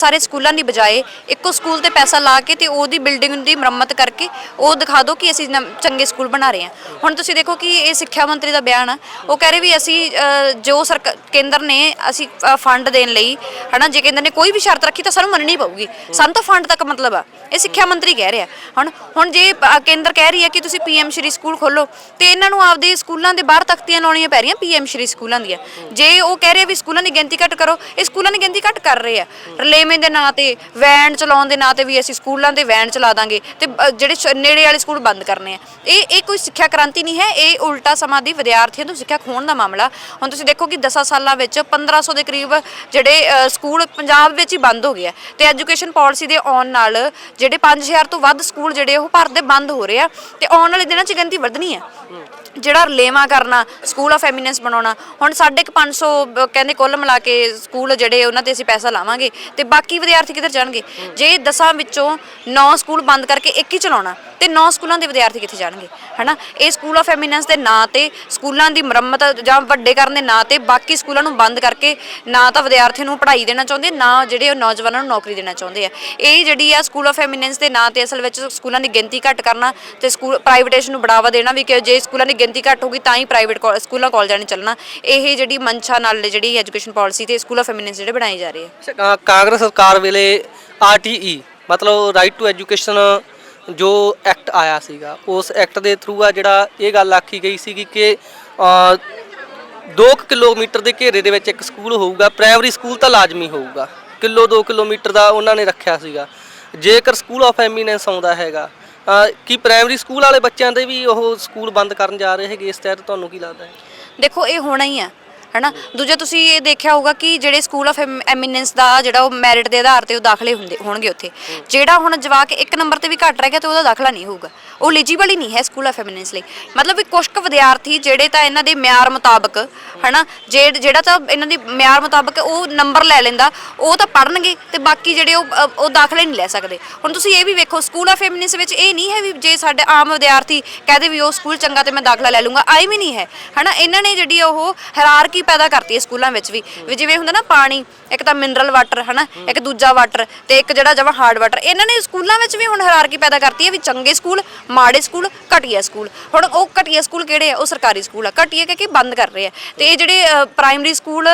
ਸਾਰੇ ਸਕੂਲਾਂ ਦੀ ਬਜਾਏ ਇੱਕੋ ਸਕੂਲ ਤੇ ਪੈਸਾ ਲਾ ਕੇ ਤੇ ਉਹਦੀ ਬਿਲਡਿੰਗ ਦੀ ਮੁਰੰਮਤ ਕਰਕੇ ਉਹ ਦਿਖਾ ਦਿਓ ਕਿ ਅਸੀਂ ਨਮ- ਚੰਗੇ ਸਕੂਲ ਬਣਾ ਰਹੇ ਹਾਂ। ਹੁਣ ਤੁਸੀਂ ਦੇਖੋ ਕਿ ਇਹ ਸਿੱਖਿਆ ਮੰਤਰੀ ਦਾ ਬਿਆਨ ਆ। ਉਹ ਕਹਿ ਰਹੇ ਵੀ ਅਸੀਂ ਅ, ਜੋ ਸਰਕਾਰ ਕੇਂਦਰ ਨੇ ਅਸੀਂ ਫੰਡ ਦੇਣ ਲਈ ਹਨਾ ਜੇ ਕੇਂਦਰ ਨੇ ਕੋਈ ਵੀ ਸ਼ਰਤ ਰੱਖੀ ਤਾਂ ਸਾਨੂੰ ਮੰਨਣੀ ਪਊਗੀ। ਸਾਨੂੰ ਤਾਂ ਫੰਡ ਤੱਕ ਮਤਲਬ ਆ। ਇਹ ਸਿੱਖਿਆ ਮੰਤਰੀ ਕਹਿ ਰਿਹਾ। ਹੁਣ ਹੁਣ ਜੇ ਅ, ਕੇਂਦਰ ਕਹਿ ਰਹੀ ਹੈ ਕਿ ਤੁਸੀਂ ਪੀਐਮ ਸ਼੍ਰੀ ਸਕੂਲ ਖੋਲੋ ਤੇ ਇਹਨਾਂ ਨੂੰ ਆਪਦੇ ਸਕੂਲਾਂ ਦੇ ਬਾਹਰ ਤਖਤੀਆਂ ਲਾਉਣੀਆਂ ਪੈ ਰਹੀਆਂ ਪੀਐਮ ਸ਼੍ਰੀ ਸਕੂਲਾਂ ਦੀਆਂ। ਜੇ ਉਹ ਕਹਿ ਰਹੇ ਆ ਵੀ ਸਕੂਲਾਂ ਦੀ ਗਿਣਤੀ ਘੱਟ ਕਰੋ ਇਹ ਸਕੂਲਾਂ ਦੀ ਗਿਣਤੀ ਘੱਟ ਕਰ ਰਹੇ ਆ। ਰਲੇਵੇਂ ਦੇ ਨਾਂ ਤੇ ਵੈਨ ਚਲਾਉਣ ਦੇ ਨਾਂ ਤੇ ਵੀ ਅਸੀਂ ਸਕੂਲਾਂ ਦੇ ਵੈਨ ਚਲਾ ਦਾਂਗੇ ਤੇ ਅ, ਜਿਹੜੇ ਸ਼- ਨੇੜੇ ਵਾਲੇ ਸਕੂਲ ਬੰਦ ਕਰਨੇ ਆ। ਇਹ ਇਹ ਕੋਈ ਸਿੱਖਿਆ ਕ੍ਰਾਂਤੀ ਨਹੀਂ ਹੈ ਇਹ ਉਲਟਾ ਸਮਾਂ ਦੀ ਵਿਦਿਆਰਥੀਆਂ ਤੋਂ ਸਿੱਖਿਆ ਖੋਣ ਦਾ ਮਾਮਲਾ। ਹੁਣ ਤੁਸੀਂ ਦੇਖੋ ਕਿ 10 ਸਾਲਾਂ ਵਿੱਚ 1500 ਦੇ ਕਰੀਬ ਜਿਹੜੇ ਅ, ਸਕੂਲ ਪੰਜਾਬ ਵਿੱਚ ਹੀ ਬੰਦ ਹੋ ਗਏ ਆ। ਤੇ ਐਜੂਕੇਸ਼ਨ ਪਾਲਿਸੀ ਦੇ ਆਉਣ ਨਾਲ ਜਿਹੜੇ 5000 ਤੋਂ ਵੱਧ ਸਕੂਲ ਜਿਹੜੇ ਉਹ ਭਾਰਤ ਦੇ ਬੰਦ ਹੋ ਰਹੇ ਆ। ਤੇ ਆਉਣ ਵਾਲੇ ਦਿਨਾਂ 'ਚ ਗਿਣਤੀ ਵਧਣੀ ਆ। ਜਿਹੜਾ ਰਲੇਵਾ ਕਰਨਾ ਸਕੂਲ ਆਫ ਐਮੀਨੈਂਸ ਬਣਾਉਣਾ, ਹੁਣ ਸਾਢੇ ਕੁ 500 ਬ- ਕਹਿੰਦੇ ਕੁੱਲ ਮਿਲਾ ਕੇ ਸਕੂਲ ਜਿਹੜੇ ਉਹਨਾਂ ਤੇ ਅਸੀਂ ਪੈਸਾ ਲਾਵਾਂਗੇ ਤੇ ਬਾਕੀ ਵਿਦਿਆਰਥੀ ਕਿੱਧਰ ਜਾਣਗੇ? ਜੇ 10 ਵਿੱਚੋਂ 9 ਸਕੂਲ ਬੰਦ ਕਰਕੇ ਇੱਕ ਹੀ ਚਲਾਉਣਾ ਤੇ 9 ਸਕੂਲਾਂ ਦੇ ਵਿਦਿਆਰਥੀ ਕਿੱਥੇ ਜਾਣਗੇ? ਹਨਾ? ਇਹ ਸਕੂਲ ਆਫ ਐਮੀਨੈਂਸ ਦੇ ਨਾਂ ਤੇ ਸਕੂਲਾਂ ਦੀ ਮੁਰੰਮਤ ਜਾਂ ਵੱਡੇ ਕਰਨ ਦੇ ਨਾਂ ਤੇ ਬਾਕੀ ਸਕੂਲਾਂ ਨੂੰ ਬੰਦ ਕਰਕੇ ਨਾ ਤਾਂ ਵਿਦਿਆਰਥੀ ਨੂੰ ਪੜ੍ਹਾਈ ਦੇਣਾ ਚਾਹੁੰਦੇ, ਨਾ ਜਿਹੜੇ ਉਹ ਨੌਜਵਾਨਾਂ ਨੂੰ ਨੌਕਰੀ ਦੇਣਾ ਚਾਹੁੰਦੇ ਆ। ਇਹ ਜਿਹੜੀ ਆ ਸਕੂਲ ਆਫ ਐਮੀਨੈਂਸ ਦੇ ਨਾਂ ਤੇ ਅਸਲ ਵਿੱਚ ਸਕੂਲਾਂ ਦੀ ਗਿਣਤੀ ਘੱਟ ਕਰਨਾ ਤੇ ਸਕੂਲ ਪ੍ਰਾਈਵੇਟੇਸ਼ਨ ਨੂੰ ਬੜਾਵਾ ਦੇਣਾ ਵੀ ਕਿ ਜੇ ਸਕੂਲਾਂ ਦੀ ਗਿਣਤੀ ਘੱਟ ਹੋਗੀ ਤਾਂ ਹੀ ਪ੍ਰਾਈਵੇਟ ਸਕੂਲਾਂ ਕਾਲਜਾਂ ਨੇ ਚੱਲਣਾ। ਇਹ ਜਿਹੜੀ ਮਨਸ਼ਾ ਨਾਲ ਜਿਹੜੀ ਐਜੂਕੇਸ਼ਨ ਪਾਲਿਸੀ ਤੇ ਸਕੂਲ ਆਫ ਐਮੀਨੈਂਸ ਜਿਹੜੇ ਬਣਾਏ ਜਾ ਰਹੇ ਆ। ਕ- ਕਾਂਗਰਸ ਸਰਕਾਰ ਵੇਲੇ ਆਰਟੀਈ ਮਤਲਬ ਰਾਈਟ ਟੂ ਐਜੂਕੇਸ਼ਨ ਜੋ ਐਕਟ ਆਇਆ ਸੀਗਾ ਉਸ ਐਕਟ ਦੇ ਥਰੂ ਆ ਜਿਹੜਾ ਇਹ ਗੱਲ ਆਖੀ ਗਈ ਸੀਗੀ ਕਿ 2 ਕਿਲੋਮੀਟਰ ਦੇ ਘੇਰੇ ਦੇ ਵਿੱਚ ਇੱਕ ਸਕੂਲ ਹੋਊਗਾ ਪ੍ਰਾਇਮਰੀ ਸਕੂਲ ਤਾਂ ਲਾਜ਼ਮੀ ਹੋਊਗਾ। ਕਿਲੋ 2 ਕਿਲੋਮੀਟਰ ਦਾ ਉਹਨਾਂ ਨੇ ਰੱਖਿਆ ਸੀਗਾ। ਜੇਕਰ ਸਕੂਲ ਆਫ ਐਮੀਨੈਂਸ ਆਉਂਦਾ ਹੈਗਾ ਅ, ਕੀ ਪ੍ਰਾਇਮਰੀ ਸਕੂਲ ਵਾਲੇ ਬੱਚਿਆਂ ਦੇ ਵੀ ਉਹ ਸਕੂਲ ਬੰਦ ਕਰਨ ਜਾ ਰਹੇ ਹੈਗੇ ਇਸ ਤਹਿਤ ਤੁਹਾਨੂੰ ਕੀ ਲੱਗਦਾ ਹੈ? ਦੇਖੋ ਇਹ ਹੋਣਾ ਹੀ ਆ। ਹਨਾ? ਦੂਜਾ ਤੁਸੀਂ ਇਹ ਦੇਖਿਆ ਹੋਊਗਾ ਕਿ ਜਿਹੜੇ ਸਕੂਲ ਆਫ ਐਮੀਨੈਂਸ ਦਾ ਜਿਹੜਾ ਉਹ ਮੈਰਿਟ ਦੇ ਆਧਾਰ ਤੇ ਉਹ ਦਾਖਲੇ ਹੁੰਦੇ ਹੋਣਗੇ ਉੱਥੇ। ਜਿਹੜਾ ਹੁਣ ਜਵਾਕ ਇੱਕ ਨੰਬਰ ਤੇ ਵੀ ਘੱਟ ਰਹਿ ਗਿਆ ਤੇ ਉਹਦਾ ਦਾਖਲਾ ਨਹੀਂ ਹੋਊਗਾ। ਉਹ ਐਲੀਜੀਬਲ ਹੀ ਨਹੀਂ ਹੈ ਸਕੂਲ ਆਫ ਐਮੀਨੈਂਸ ਲਈ। ਮਤਲਬ ਵੀ ਕੁਝ ਕੁ ਵਿਦਿਆਰਥੀ ਜਿਹੜੇ ਤਾਂ ਇਹਨਾਂ ਦੇ ਮਿਆਰ ਮੁਤਾਬਕ ਹਨਾ? ਜਿਹੜਾ ਤਾਂ ਇਹਨਾਂ ਦੀ ਮਿਆਰ ਮੁਤਾਬਕ ਉਹ ਨੰਬਰ ਲੈ ਲੈਂਦਾ ਉਹ ਤਾਂ ਪੜਨਗੇ ਤੇ ਬਾਕੀ ਜਿਹੜੇ ਉਹ ਉਹ ਦਾਖਲੇ ਨਹੀਂ ਲੈ ਸਕਦੇ। ਹੁਣ ਤੁਸੀਂ ਇਹ ਵੀ ਵੇਖੋ ਸਕੂਲ ਆਫ ਐਮੀਨੈਂਸ ਵਿੱਚ ਇਹ ਨਹੀਂ ਹੈ ਵੀ ਜੇ ਸਾਡੇ ਆਮ ਵਿਦਿਆਰਥੀ ਕਹਦੇ ਵੀ ਉਹ ਸਕੂਲ ਚੰਗਾ ਤੇ ਮੈਂ ਦਾਖਲਾ ਲੈ ਲੂੰਗਾ ਆਈ ਵੀ ਨਹੀਂ ਹੈ। ਹਨਾ? ਇਹਨਾਂ ਨੇ ਜਿਹੜੀ ਉਹ ਹਰਾਰਕੀ ਪੈਦਾ ਕਰਤੀ ਹੈ ਸਕੂਲਾਂ ਵਿੱਚ ਵੀ। ਵੀ ਜਿਵੇਂ ਹੁੰਦਾ ਨਾ ਪਾਣੀ, ਇੱਕ ਤਾਂ ਮਿਨਰਲ ਵਾਟਰ ਹਨਾ, ਇੱਕ ਦੂਜਾ ਵਾਟਰ ਤੇ ਇੱਕ ਜਿਹੜਾ ਜਮਾ ਹਾਰਡ ਵਾਟਰ ਇਹਨਾਂ ਨੇ ਸਕੂਲਾਂ ਵਿੱਚ ਵੀ ਹੁਣ ਹਰਾਰਕੀ ਪੈਦਾ ਕਰਤੀ ਹੈ ਵੀ ਚੰਗੇ ਸਕੂਲ, ਮਾੜੇ ਸਕੂਲ ਘਟੀਆ ਸਕੂਲ। ਹੁਣ ਉਹ ਘਟੀਆ ਸਕੂਲ ਕਿਹੜੇ ਆ? ਉਹ ਸਰਕਾਰੀ ਸਕੂਲ ਆ। ਘਟੀਆ ਕਿ ਬੰਦ ਕਰ ਰਹੇ ਆ। ਤੇ ਇਹ ਜਿਹੜੇ ਪ੍ਰਾਇਮਰੀ ਸਕੂਲ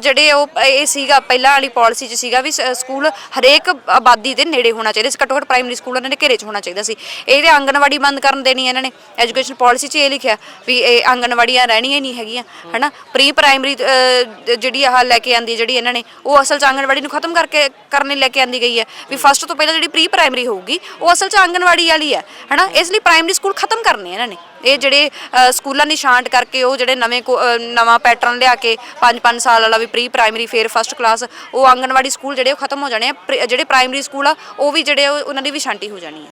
ਜਿਹੜੇ ਉਹ, ਇਹ ਸੀਗਾ, ਪਹਿਲਾਂ ਵਾਲੀ ਪਾਲਿਸੀ 'ਚ ਸੀਗਾ ਵੀ ਸ- ਸਕੂਲ ਹਰੇਕ ਆਬਾਦੀ ਦੇ ਨੇੜੇ ਹੋਣਾ ਚਾਹੀਦਾ ਸੀ। ਘੱਟੋ ਘੱਟ ਪ੍ਰਾਇਮਰੀ ਸਕੂਲ ਉਹਨਾਂ ਦੇ ਘੇਰੇ 'ਚ ਹੋਣਾ ਚਾਹੀਦਾ ਸੀ। ਇਹਦੇ ਆਂਗਣਵਾੜੀ ਬੰਦ ਕਰਨ ਦੇਣੀ ਇਹਨਾਂ ਨੇ। ਐਜੂਕੇਸ਼ਨ ਪਾਲਿਸੀ 'ਚ ਇਹ ਲਿਖਿਆ ਵੀ ਇਹ ਆਂਗਣਵਾੜੀਆਂ ਰਹਿਣੀਆਂ ਨਹੀਂ ਹੈਗੀਆਂ, ਹਨਾ? ਪ੍ਰੀ ਪ੍ਰਾਇਮਰੀ ਜਿਹੜੀ ਆਹ ਲੈ ਕੇ ਆਂਦੀ ਜਿਹੜੀ ਇਹਨਾਂ ਨੇ, ਉਹ ਅਸਲ 'ਚ ਆਂਗਣਵਾੜੀ ਨੂੰ ਖਤਮ ਕਰਕੇ, ਕਰਨ ਲਈ ਲੈ ਕੇ ਆਂਦੀ ਗਈ ਹੈ। ਵੀ ਫਸਟ ਤੋਂ ਪਹਿਲਾਂ ਜਿਹੜੀ ਪ੍ਰੀ ਪ੍ਰਾਇਮਰੀ ਹੋਊਗੀ, ਉਹ ਅਸਲ 'ਚ ਆਂਗਣਵਾੜੀ ਵਾਲੀ ਹੈ, ਹਨਾ? ਇਸ ਲਈ ਪ੍ਰਾਇਮਰੀ ਸਕੂਲ ਖਤਮ ਕਰਨੇ ਇਹਨਾਂ ਨੇ। ਇਹ ਜਿਹੜੇ ਸਕੂਲਾਂ ਦੀ ਛਾਂਟ ਕਰਕੇ ਉਹ ਜਿਹੜੇ ਨਵੇਂ ਕੋ- ਨਵਾਂ ਪੈਟਰਨ ਲਿਆ ਕੇ 5-5 ਸਾਲ ਵਾਲਾ ਵੀ ਪ੍ਰੀ ਪ੍ਰਾਇਮਰੀ ਫੇਰ ਫਸਟ ਕਲਾਸ ਉਹ ਆਂਗਣਵਾੜੀ ਸਕੂਲ ਜਿਹੜੇ ਉਹ ਖਤਮ ਹੋ ਜਾਣੇ ਆ। ਪ੍ਰ- ਜਿਹੜੇ ਪ੍ਰਾਇਮਰੀ ਸਕੂਲ ਆ, ਉਹ ਵੀ ਜਿਹੜੇ ਉਹਨਾਂ ਦੀ ਵੀ ਛਾਂਟੀ ਹੋ ਜਾਣੀ ਹੈ